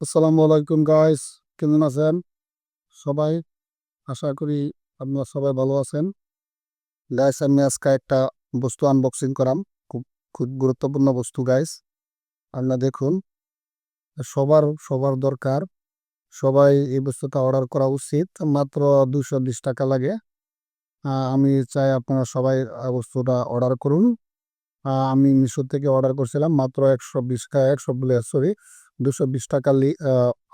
আসসালামু আলাইকুম গাইস কেমন আছেন? সবাই? আশা করি আপনারা সবাই ভালো আছেন। গাইস আমি আজকে একটা বস্তু আনবক্সিং করাম। খুব খুব গুরুত্বপূর্ণ বস্তু গাইস আপনারা দেখুন, সবার সবার দরকার। সবাই এই বস্তুটা অর্ডার করা উচিত। মাত্র দুশো বিশ টাকা লাগে। আমি চাই আপনারা সবাই বস্তুটা অর্ডার করুন। আমি মিশো থেকে অর্ডার করছিলাম। মাত্র একশো বিশ টাকা একশো সরি দুশো বিশ টাকা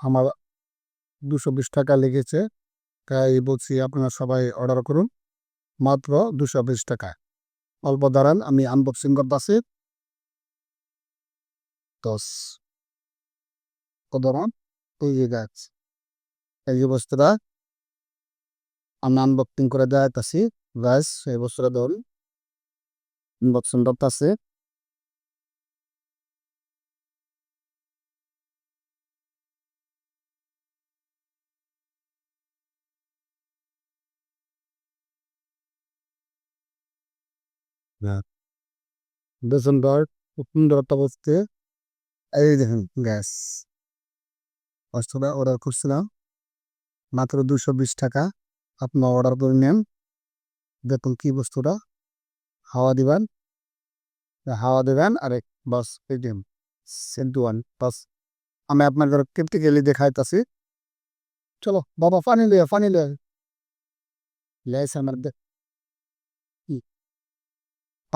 আমার দুশো বিশ টাকা লেগেছে। তাই বলছি আপনারা সবাই অর্ডার করুন। মাত্র দুশো বিশ টাকা। অল্প দাঁড়ান, আমি আনবক্সিং করতেছি। দশ। এই যে গাছ এই যে বস্তুটা। আমি আনবক্সিং করে দেখাইতেছি। গাছ এই বস্তুটা ধরুন। আনবক্সিং করতেছে। বেসন ডার্ট সুন্দর বসতে, এই দেখুন গ্যাস। বস্তুটা অর্ডার করছিলাম, মাত্র দুশো বিশ টাকা। আপনার অর্ডার করে নেন, দেখুন কি বস্তুটা। হাওয়া দিবেন, হাওয়া দেবেন, আর এক বাস এটিএম সেন্টু ওয়ান, বাস। আমি আপনাদের প্র্যাকটিক্যালি দেখাইতেছি। চলো, বাবা, পানি লিয়ে পানি লিয়ে লেস আমার দে- কি?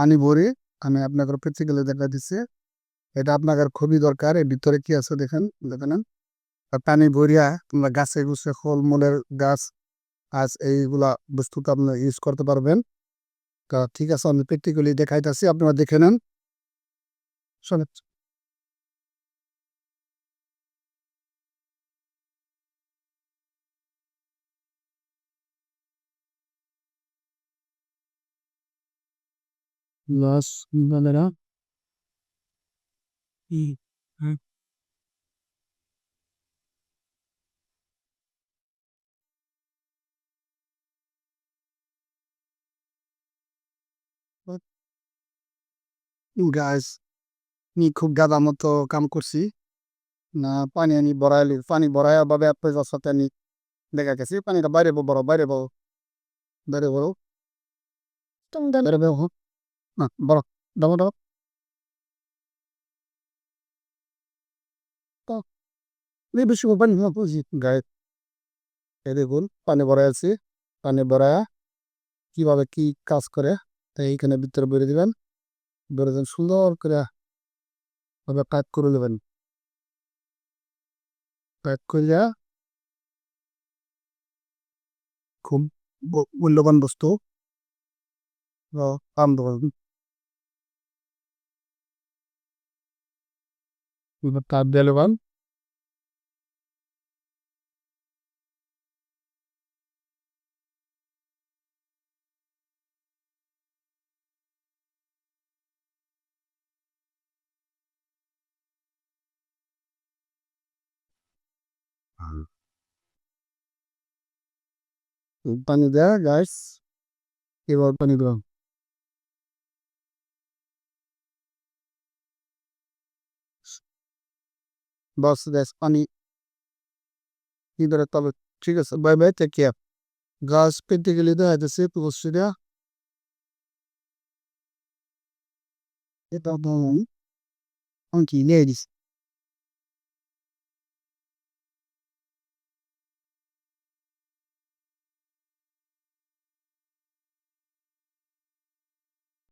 পানি ভরে আমি আপনাকে প্র্যাকটিক্যালি দেখা দিচ্ছি। এটা আপনাদের খুবই দরকার। এর ভিতরে কি আছে দেখেন দেখেন পানি ভরিয়া তোমরা গাছে গুছে ফল ফলমূলের গাছ, আজ এইগুলা বস্তুটা আপনারা ইউজ করতে পারবেন। তা ঠিক আছে, আমি প্র্যাকটিক্যালি দেখাইতেছি, আপনারা দেখে নেন। শোনেন লাস বালেরা ই গাছ আমি খুব গাদা মতো কাম করছি। না পানি আনি বড়াইলি পানি বড়াইয়া ভাবে আপনার সাথে আমি দেখা গেছি। পানিটা বাইরে বড় বাইরে বড় বাইরে বড় বাইরে বড় না দাম দাম এই বেশি পানি গায়ে এই দেখুন, পানি ভরাই আছে। পানি ভরায়া কীভাবে কি কাজ করে, তাই এইখানে ভিতরে দিবেন। বেড়ে দেন, সুন্দর করে ভাবে প্যাক করে নেবেন। প্যাক করিয়া খুব মূল্যবান বস্তু। কাম দেবেন তার দিয়ে নেবেন পানি দেয়া গাছ এবার পানি দেওয়া বাস দেশ পানি ইদারে তবে, ঠিক আছে, বাই বাই টেক কেয়ার গাছ পেতে গেলে দেখা যাচ্ছে পোস্টটা এটা আমি কি নিয়ে দিস